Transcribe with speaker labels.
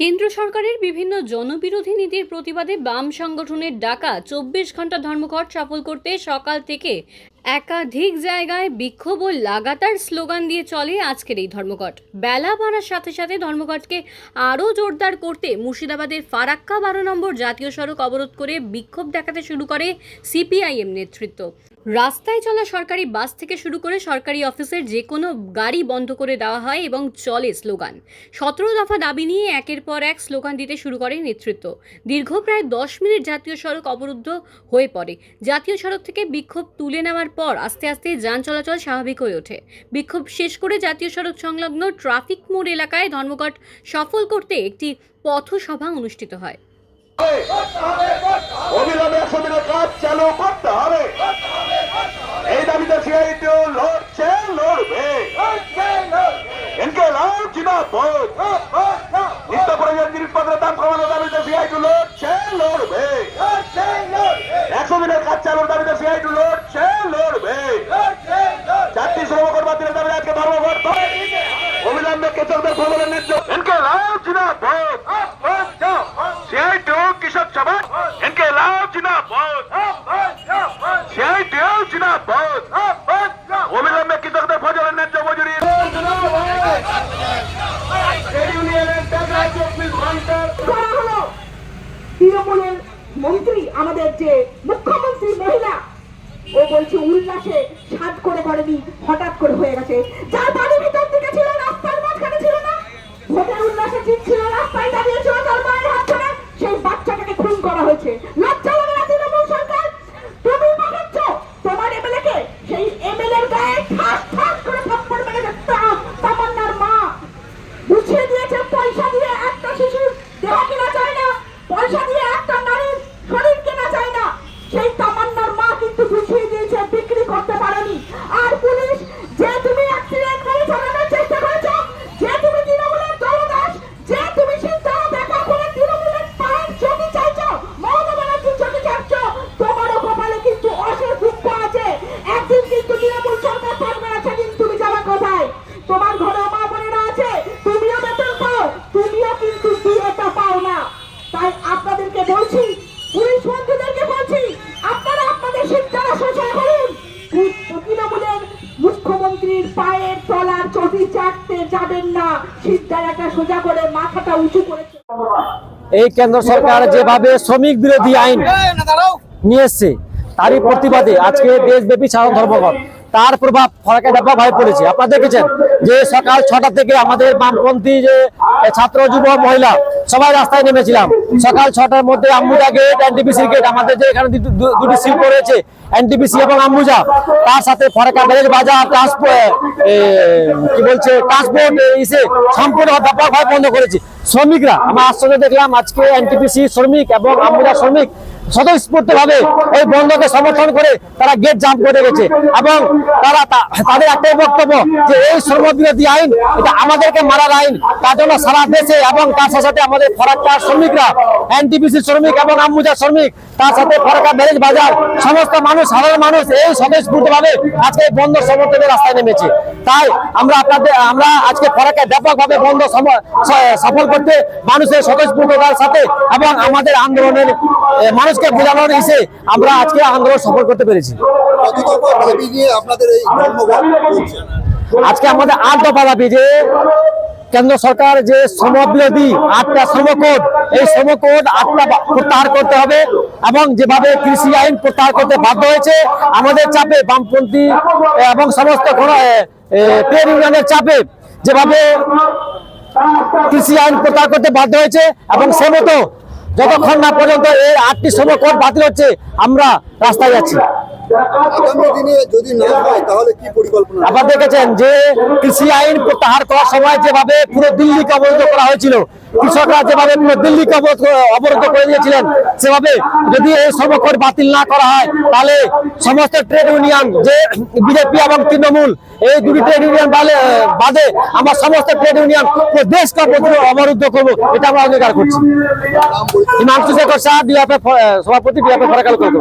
Speaker 1: কেন্দ্র সরকারের বিভিন্ন জনবিরোধী নীতির প্রতিবাদে বাম সংগঠনের ডাকা চব্বিশ ঘণ্টা ধর্মঘট সফল করতে সকাল থেকে একাধিক জায়গায় বিক্ষোভ ও লাগাতার স্লোগান দিয়ে চলে আজকের এই ধর্মঘট। বেলা বাড়ার সাথে সাথে ধর্মঘটকে আরও জোরদার করতে মুর্শিদাবাদের ফারাক্কা বারো নম্বর জাতীয় সড়ক অবরোধ করে বিক্ষোভ দেখাতে শুরু করে সিপিআইএম নেতৃত্ব। রাস্তায় চলা সরকারি বাস থেকে শুরু করে সরকারি অফিসের যে কোনো গাড়ি বন্ধ করে দেওয়া হয় এবং চলে স্লোগান। সতেরো দফা দাবি নিয়ে একের পর এক স্লোগান দিতে শুরু করে নেতৃত্ব। দীর্ঘ প্রায় দশ মিনিট জাতীয় সড়ক অবরুদ্ধ হয়ে পড়ে। জাতীয় সড়ক থেকে বিক্ষোভ তুলে নেওয়ার পর আস্তে আস্তে যান চলাচল স্বাভাবিক হয়ে ওঠে। বিক্ষোভ শেষ করে জাতীয় সড়ক সংলগ্ন ট্রাফিক মোড় এলাকায় ধর্মঘট সফল করতে একটি পথসভা অনুষ্ঠিত হয়।
Speaker 2: অবিলম্বে কাজ চালু করতে হবে। এই দাবিতে সিআইটিও লড়ছে, লড়বে। এনকে লাল জিনাপদ নিত্য প্রয়োজন জিনিসপত্রের দাম কমানোর দাবিতে সিআইটি লড়ছে, লড়বে। একশো দিনের কাজ চালুর দাবিতে সিআইটি লড়ছে, লড়বে। চারটি শ্রমকর বাতিলের দাবি আজকে ধর্মঘট। অবিলম্বে কৃষকদের খবরের ন্যায্য এনকে লাল জিনাপদ সিআইটি কৃষক সভা। সিআইটি জিনাপদ অবিলম্বে কৃষকদের
Speaker 3: তৃণমূলের মন্ত্রী, আমাদের যে মুখ্যমন্ত্রী মহিলা, ও বলছে উল্লাসে সাত করে করেনি হঠাৎ করে হয়ে গেছে। যার যাবেন না। সোজা করে মাথাটা উঁচু করেছে
Speaker 4: এই কেন্দ্র সরকার যেভাবে শ্রমিক বিরোধী আইন নিয়ে এসছে, তারই প্রতিবাদে আজকে দেশব্যাপী সাধারণ ধর্মঘট। তার প্রভাব ফরাকে ব্যাপকভাবে পড়েছে। আপনারা দেখেছেন যে সকাল ছটা থেকে আমাদের বামপন্থী যে ছাত্র, যুব, মহিলা, সবাই রাস্তায় নেমেছিলাম। সকাল ছটার মধ্যে আম্বুজা গেট এনটিপিসি গেট আমাদের যে এখানে দুটি শিল্প রয়েছে এনটিপিসি এবং আম্বুজা তার সাথে ফরাকা ব্যারেজ বাজার ট্রান্সপোর্ট কি বলছে ট্রান্সপোর্ট ইসে সম্পূর্ণ ব্যাপকভাবে বন্ধ করেছে। শ্রমিকরা, আমরা আশ্চর্য দেখলাম, আজকে এনটিপিসি শ্রমিক এবং আম্বুজা শ্রমিক স্বতঃস্ফূর্ত ভাবে এই বন্ধকে সমর্থন করে তারা গেট জাম করে গেছে এবং তারা তাদের একটাই বক্তব্য যে এই শ্রম বিরোধী আইন এটা আমাদেরকে মারার আইন তার জন্য সারা দেশে এবং তার সাথে আমাদের ফরাক্কার শ্রমিকরা এনটিপিসি শ্রমিক এবং আম্বুজা শ্রমিক তার সাথে ফরাক্কা ব্যারেজ বাজার সমস্ত মানুষ সাধারণ মানুষ এই স্বতঃস্ফূর্ত ভাবে আজকে এই বন্ধ সমর্থনে রাস্তায় নেমেছে। তাই আমরা আপনাদের আমরা আজকে ফরাক্কায় ব্যাপকভাবে বন্ধ সফল করতে মানুষের স্বতঃস্ফূর্ততার সাথে এবং আমাদের আন্দোলনের এ, মানুষকে বোঝানোর ইসে আমরা আজকে আন্দোলন সফল করতে পেরেছি। আজকে আমাদের আট দফা দাবি যে কেন্দ্র সরকার যে শ্রম বিরোধী আটটা শ্রম কোড, এই শ্রম কোড আটটা প্রত্যাহার করতে হবে এবং যেভাবে কৃষি আইন প্রত্যাহার করতে বাধ্য হয়েছে, আমাদের চাপে বামপন্থী এবং সমস্ত ট্রেড ইউনিয়নের চাপে যেভাবে কৃষি আইন প্রত্যাহার করতে বাধ্য হয়েছে এবং সে মতো যতক্ষণ না পর্যন্ত এই আটটি শ্রম কোড বাতিল হচ্ছে আমরা রাস্তায় যাচ্ছি।
Speaker 5: আগামী দিনে যদি না হয় তাহলে কি পরিকল্পনা?
Speaker 4: আপনারা দেখেছেন যে কৃষি আইন প্রত্যাহার করার সময় যেভাবে পুরো দিল্লিকে অবরোধ করা হয়েছিল কৃষকরা যেভাবে পুরো দিল্লিকে অবরোধ করে দিয়েছিলেন সেভাবে যদি এই সমকর বাতিল না করা হয় তাহলে সমস্ত ট্রেড ইউনিয়ন যে বিজেপি এবং তৃণমূল এই দুটি ট্রেড ইউনিয়ন বাদে আমরা সমস্ত ট্রেড ইউনিয়ন দেশকে অবরুদ্ধ করব এটা আমরা অঙ্গীকার করছি। হিমাংশু শেখর শাহ ডিএফএ সভাপতি ডিএফএ ফরাকাল করতে